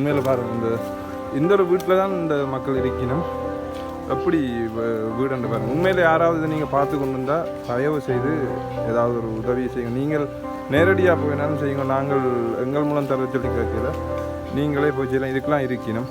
உண்மையில் பாருங்கள் இந்த இந்த ஒரு வீட்டில் தான் இந்த மக்கள் இருக்கணும். எப்படி வீடுன்ற பாருங்கள் உண்மையில் யாராவது நீங்கள் பார்த்து கொண்டு வந்தால் தயவு செய்து ஏதாவது ஒரு உதவி செய்யுங்க. நீங்கள் நேரடியாக போய் வேணாலும் செய்யுங்க நாங்கள் எங்கள் மூலம் தர சொல்லி கேட்கல. நீங்களே போய் செய்யலாம். இதுக்கெலாம் இருக்கணும்.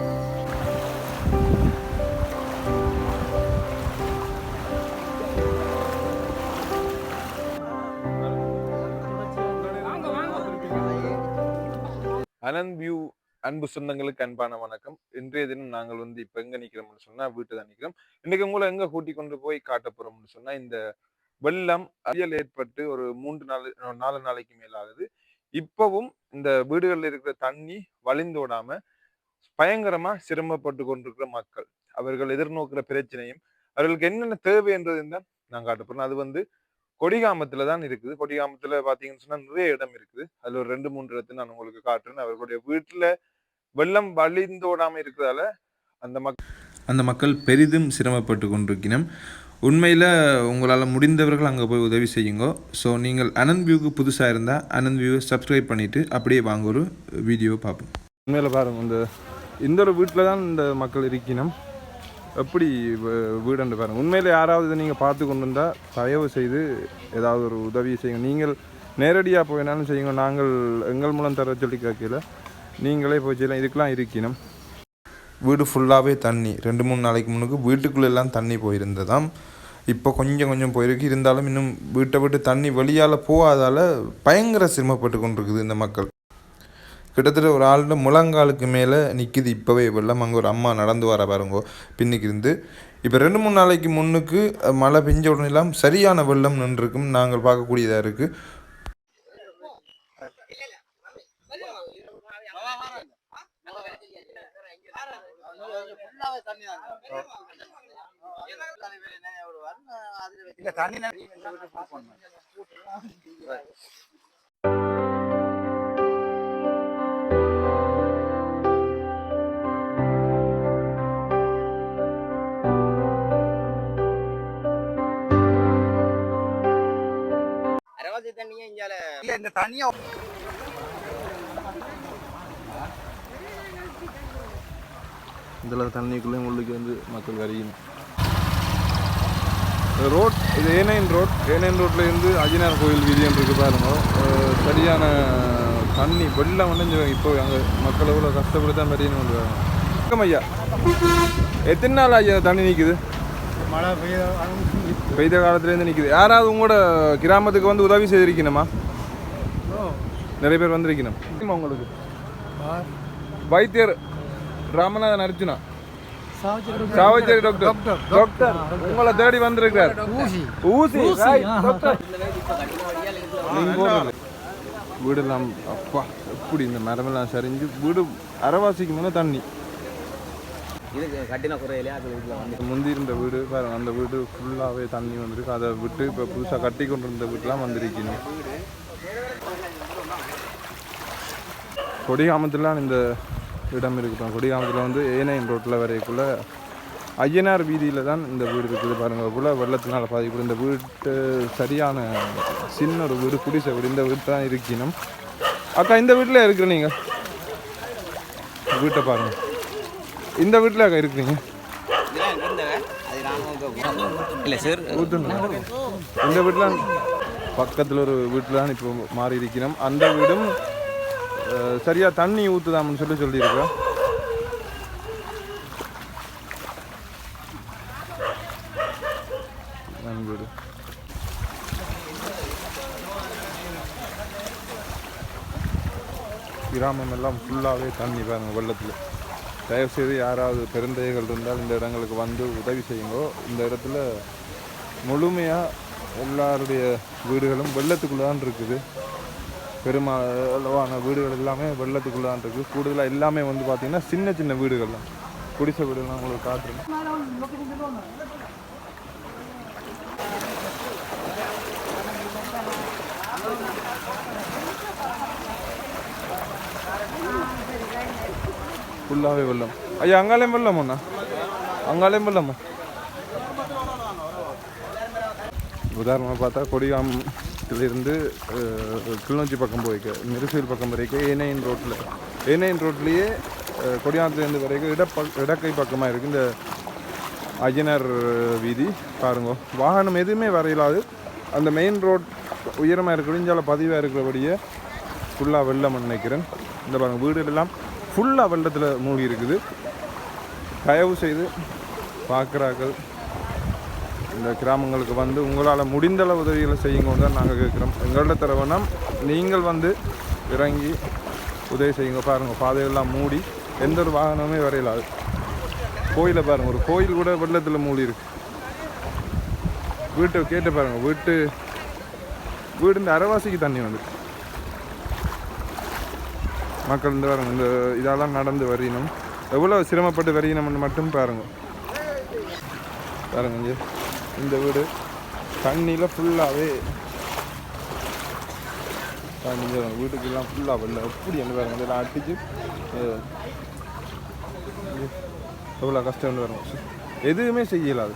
அனந்த் வியூ அன்பு சொந்தங்களுக்கு அன்பான வணக்கம். இன்றைய தினம் நாங்கள் வந்து இப்போ எங்கே நிற்கிறோம்னு சொன்னால் வீட்டு தான் நிற்கிறோம் இன்றைக்கு உங்களை எங்கே கூட்டி கொண்டு போய் காட்ட போகிறோம்னு சொன்னால் இந்த வெள்ளம் அரியல் ஏற்பட்டு ஒரு மூன்று நாள் நாலு நாளைக்கு மேல் ஆகுது இப்போவும் இந்த வீடுகளில் இருக்கிற தண்ணி வழிந்தோடாம பயங்கரமா சிரமப்பட்டு கொண்டிருக்கிற மக்கள். அவர்கள் எதிர்நோக்கிற பிரச்சனையும் அவர்களுக்கு என்னென்ன தேவை என்றது தான் நான் காட்ட போறேன். அது வந்து கொடிகாமத்துல தான் இருக்குது. கொடிகாமத்துல பாத்தீங்கன்னு சொன்னா நிறைய இடம் இருக்குது. அதுல ஒரு ரெண்டு மூன்று இடத்தை நான் உங்களுக்கு காட்டுறேன். அவர்களுடைய வீட்டுல வெள்ளம் வழிந்தோடாம இருக்கிறதால அந்த மக் அந்த மக்கள் பெரிதும் சிரமப்பட்டு கொண்டிருக்கணும் உண்மையில் உங்களால் முடிந்தவர்கள் அங்கே போய் உதவி செய்யுங்க. ஸோ நீங்கள் அனந்த் வியூக்கு புதுசாக இருந்தால் அனந்த் வியூவை சப்ஸ்கிரைப் பண்ணிவிட்டு அப்படியே வாங்க. ஒரு வீடியோ பார்ப்போம். உண்மையில் பாருங்க இந்த இந்த ஒரு வீட்டில் தான் இந்த மக்கள் இருக்கணும் எப்படி வீ- வீடுன்னு பாருங்கள் உண்மையில் யாராவது நீங்கள் பார்த்து கொண்டு வந்தால் தயவு செய்து ஏதாவது ஒரு உதவி செய்யுங்க. நீங்கள் நேரடியாக போய் வேணாலும் செய்யுங்க. நாங்கள் எங்கள் மூலம் தர சொல்லி கேட்கல நீங்களே போய் செய்யலாம். இதுக்கெல்லாம் இருக்கணும் வீடு ஃபுல்லாகவே தண்ணி. ரெண்டு மூணு நாளைக்கு முன்னுக்கு வீட்டுக்குள்ள எல்லாம் தண்ணி போயிருந்ததாம். இப்போ கொஞ்சம் கொஞ்சம் போயிருக்கு. இருந்தாலும் இன்னும் வீட்டை விட்டு தண்ணி வெளியால் போகாதால பயங்கர சிரமப்பட்டு கொண்டிருக்குது இந்த மக்கள். கிட்டத்தட்ட ஒரு ஆளுட முழங்காலுக்கு மேலே நிற்கிது இப்போவே. வெள்ளம் அங்கே ஒரு அம்மா நடந்து வர பாருங்கோ. பின்னுக்கு இருந்து. இப்போ ரெண்டு மூணு நாளைக்கு முன்னுக்கு மழை பெஞ்ச உடனே எல்லாம் சரியான வெள்ளம் நின்றுருக்கும். நாங்கள் பார்க்கக்கூடியதாக இருக்குது இல்ல தண்ணி இந்த தண்ணியா இதில் தண்ணிக்குள்ளே உள்ளுக்கு வந்து மக்கள் வரையணும் ரோட் இது ஏனைன் ரோட் ஏனைன் ரோட்ல இருந்து அஜினார் கோயில் வீதியம் இருக்கு பாருங்க. சரியான தண்ணி வெள்ளம் வந்து இப்போ அங்கே மக்கள் எவ்வளோ கஷ்டப்பட்டு தான் வரையணும் வந்து வணக்கம் ஐயா. எத்தனை நாள் ஐயா தண்ணி நிற்குது மழை பெய்ய பெய்த காலத்துலேருந்து நிற்குது யாராவது உங்களோட கிராமத்துக்கு வந்து உதவி செய்திருக்கணுமா? நிறைய பேர் வந்திருக்கணும். உங்களுக்கு? வைத்தியர் ராமநாதன் அர்ஜுனா. சாவச்சேரி டாக்டர் டாக்டர் உங்களை தேடி வந்திருக்கிறார். ஊசி. ஊசி. டாக்டர் வீடெல்லாம் அப்பா எப்படி இந்த மரமெல்லாம் சரிஞ்சு வீடு அரைவாசிக்கு முன்னே தண்ணி. முந்தி இருந்த வீடு பாருங்க அந்த வீடு ஃபுல்லாகவே தண்ணி வந்திருக்கு. அதை விட்டு இப்போ புதுசாக கட்டி கொண்டு இருந்த வீட்டுலாம் வந்திருக்கணும் கொடிகாமத்துலாம் இந்த இடம் இருக்குது கொடிகாமத்தில் வந்து ஏனையன் ரோட்டில் வரைக்குள்ள ஐயனார் வீதியில் தான் இந்த வீடு இருக்குது பாருங்க. கூட வெள்ளத்தினால பாதிக்கூட இந்த வீட்டு சரியான சின்ன ஒரு வீடு குடிசை வீடு. இந்த வீடு தான் இருக்கணும் அக்கா இந்த வீட்டில் இருக்கிற நீங்கள் வீட்டை பாருங்க. இந்த வீட்டில் அக்கா இருக்கிறீங்க. இந்த வீட்டில் பக்கத்தில் ஒரு வீட்டில் தான் இப்போ மாறி இருக்கிறோம் அந்த வீடும் சரியாக சரியா தண்ணி ஊற்றுதாம்னு சொல்லி சொல்லியிருக்கோம் நான் கிராமம் எல்லாம் ஃபுல்லாகவே தண்ணி பாருங்கள் வெள்ளத்தில். தயவுசெய்து யாராவது பெருந்தைகள் இருந்தால் இந்த இடங்களுக்கு வந்து உதவி செய்யுங்கோ. இந்த இடத்துல முழுமையாக எல்லாருடைய வீடுகளும் வெள்ளத்துக்குள்ளே தான் இருக்குது. பெரும்பாலான வீடுகள் எல்லாமே வெள்ளத்துக்குள்ளான் இருக்குது கூடுதலாக எல்லாமே வந்து பார்த்திங்கன்னா சின்ன சின்ன வீடுகள் தான். குடிசை வீடுலாம் உங்களுக்கு காட்டுறேன். ஃபுல்லாகவே வெள்ளம். ஐயா அங்காலையும் வெள்ளம் அண்ணா? அங்காலையும் வெள்ளம்மா உதாரணமாக பார்த்தா கொடிகாம் அஹ், கிளிநொச்சி பக்கம் போய்க்கு நெருசூல் பக்கம் வரைக்கும் ஏனையன் ரோட்டில் ஏனையன் ரோட்லேயே கொடியாத்துலேருந்து வரைக்கும் இடப்ப இடக்கை பக்கமாக இருக்குது இந்த அஜினர் வீதி. பாருங்க. வாகனம் எதுவுமே வரையிலாது. அந்த மெயின் ரோட் உயரமாக இருக்கிற இஞ்சால பதிவாக இருக்கிறபடியே ஃபுல்லாக வெள்ளம் நினைக்கிறேன். இந்த பாருங்கள் வீடு எல்லாம் ஃபுல்லாக வெள்ளத்தில் மூழ்கி இருக்குது தயவு செய்து பார்க்குறாக்கள் இந்த கிராமங்களுக்கு வந்து உங்களால் முடிந்தளவு உதவிகளை செய்யுங்க தான் நாங்கள் கேட்குறோம் எங்கள்ட்ட தர நீங்கள் வந்து இறங்கி உதவி செய்யுங்க. பாருங்கள் பாதையெல்லாம் மூடி எந்த ஒரு வாகனமே வரையலாது கோயிலை பாருங்கள் ஒரு கோயில் கூட வெள்ளத்தில் மூடி இருக்கு. வீட்டை கேட்டு பாருங்கள் வீட்டு வீடு இந்த அரைவாசிக்கு தண்ணி வந்து. மக்கள் இந்த பாருங்கள் இந்த இதெல்லாம் நடந்து வரையணும் எவ்வளோ சிரமப்பட்டு வரையணும்னு மட்டும் பாருங்கள் பாருங்க இங்க. இந்த வீடு. தண்ணியில் ஃபுல்லாகவே வீட்டுக்கெல்லாம் ஃபுல்லாக வெள்ளம் எப்படி என்ன வேறு இதெல்லாம் அடிச்சு எவ்வளோ கஷ்டம்னு வரும் எதுவுமே செய்யலாது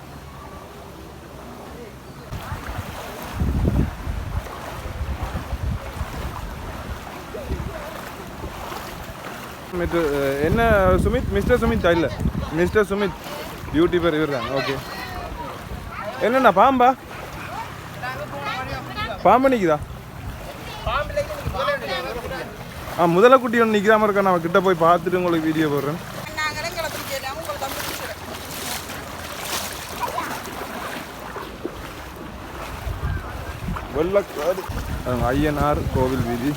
மிஸ்டர் eh, என்ன சுமித்? மிஸ்டர் சுமித் இல்லை. மிஸ்டர் சுமித் யூடியூபர் இவர் தான் ஓகே என்னண்ணா பாம்பா? பாம்பு நிற்குதா ஆ முதல குட்டி ஒன்று நிற்காம இருக்கா நான் கிட்ட போய் பார்த்துட்டு உங்களுக்கு வீடியோ போடுறேன். வெள்ளக்காடு. ஐயனார் கோவில் வீதி.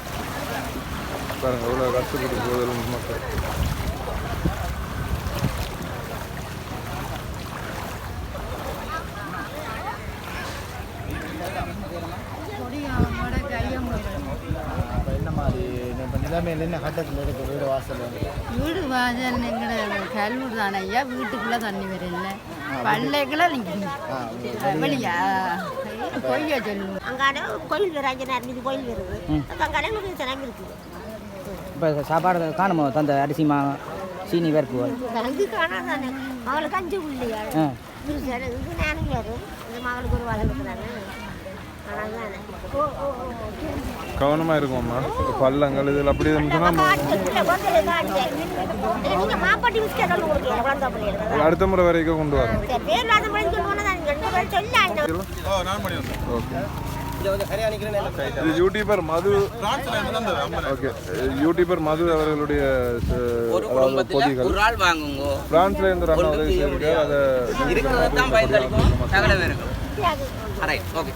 பாருங்க எவ்வளோ கஷ்டப்பட்டு போகுது மக்கள் அப்போ என்ன மாதிரி இப்போ நிலைமையில் என்ன கட்டத்தில் இருக்கு வீடு வாசல் வீடு வாசல் எங்கட கல்லூர் தானே ஐயா? வீட்டுக்குள்ள தண்ணி வரல பள்ளைக்குள்ள நிற்கணும் வெளியா. பொய்யா சொல்லுவோம் அங்காட கோயில் வேறு நேரம் இது கோயில் வருது அங்காட ஒரு தினம் இருக்குது. இப்போ சாப்பாடு காணுமோ? தந்த அரிசி மா சீனி பருப்பு. கலந்து காணாதானே? அவளுக்கு அஞ்சு பிள்ளையா இது நானும் வரும் இந்த மகளுக்கு ஒரு வளர்ந்து கவனமாக இருக்கும்மா பள்ளங்கள் இதில் அப்படி இருந்துச்சுன்னா அடுத்த முறை வரைக்கும் கொண்டு வரோம் ஓகே. இது YouTuber Madhu okay YouTuber Madhu அவர்களுடைய பொதிகள். பிரான்ஸ்ல இருந்து அண்ணா உதவி செய்யுங்க அதை ஓகே